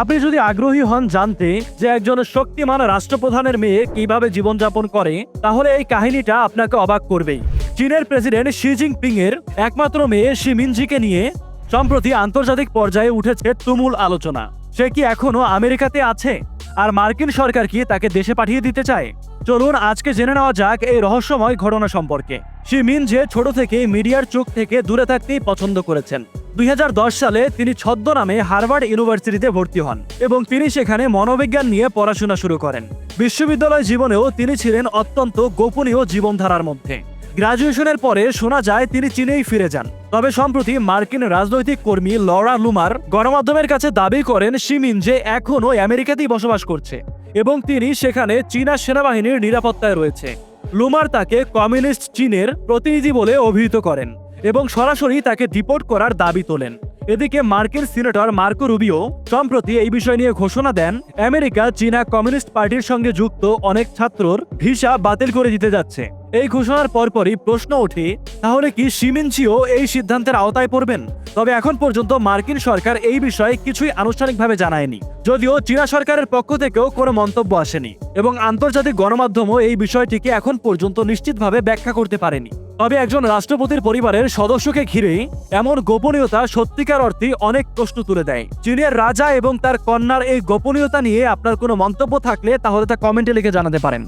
আপনি যদি আগ্রহী হন জানতে যে একজন শক্তিমান রাষ্ট্রপ্রধানের মেয়ে কীভাবে জীবনযাপন করে, তাহলে এই কাহিনীটা আপনাকে অবাক করবেই। চীনের প্রেসিডেন্ট শি জিনপিং এর একমাত্র মেয়ে শি মিনজিকে নিয়ে সম্প্রতি আন্তর্জাতিক পর্যায়ে উঠেছে তুমুল আলোচনা। সে কি এখনও আমেরিকাতে আছে? আর মার্কিন সরকার কি তাকে দেশে পাঠিয়ে দিতে চায়? চলুন আজকে জেনে নেওয়া যাক এই রহস্যময় ঘটনা সম্পর্কে। শি মিন যে ছোট থেকে মিডিয়ার চোখ থেকে দূরে থাকতেই পছন্দ করেছেন। দুই হাজার দশ সালে তিনি ছদ্মনামে হার্ভার্ড ইউনিভার্সিটিতে ভর্তি হন এবং তিনি সেখানে মনোবিজ্ঞান নিয়ে পড়াশোনা শুরু করেন। বিশ্ববিদ্যালয় জীবনেও তিনি ছিলেন অত্যন্ত গোপনীয় জীবনধারার মধ্যে। গ্রাজুয়েশনের পরে শোনা যায় তিনি চীনেই ফিরে যান। তবে সম্প্রতি মার্কিন রাজনৈতিক কর্মী লরা লুমার গণমাধ্যমের কাছে দাবি করেন শিমিন যে এখনও আমেরিকাতেই বসবাস করছে এবং তিনি সেখানে চীনা সেনাবাহিনীর নিরাপত্তায় রয়েছে। লুমার তাকে কমিউনিস্ট চীনের প্রতিনিধি বলে অভিহিত করেন। এবং সরাসরি তাকে ডিপোর্ট করার দাবি তোলেন। এদিকে মার্কিন সিনেটর মার্কো রুবিও সম্প্রতি এই বিষয় নিয়ে ঘোষণা দেন, আমেরিকা, চীনা কমিউনিস্ট পার্টির সঙ্গে যুক্ত অনেক ছাত্রর ভিসা বাতিল করে দিতে যাচ্ছে। এই ঘোষণার পরপরই প্রশ্ন ওঠে, তাহলে কি সিমিনচিও এই সিদ্ধান্তের আওতায় পড়বেন? তবে এখন পর্যন্ত মার্কিন সরকার এই বিষয়ে কিছুই আনুষ্ঠানিকভাবে জানায়নি, যদিও চীনা সরকারের পক্ষ থেকেও কোনো মন্তব্য আসেনি। এবং আন্তর্জাতিক গণমাধ্যমও এই বিষয়টিকে এখন পর্যন্ত নিশ্চিতভাবে ব্যাখ্যা করতে পারেনি। তবে একজন রাষ্ট্রপতির পরিবারের সদস্যকে ঘিরে এমন গোপনীয়তা সত্যিকার অর্থে অনেক প্রশ্ন তুলে দেয়। চীনের রাজা এবং তার কন্যার এই গোপনীয়তা নিয়ে আপনার কোনো মন্তব্য থাকলে তাহলে তা কমেন্টে লিখে জানাতে পারেন।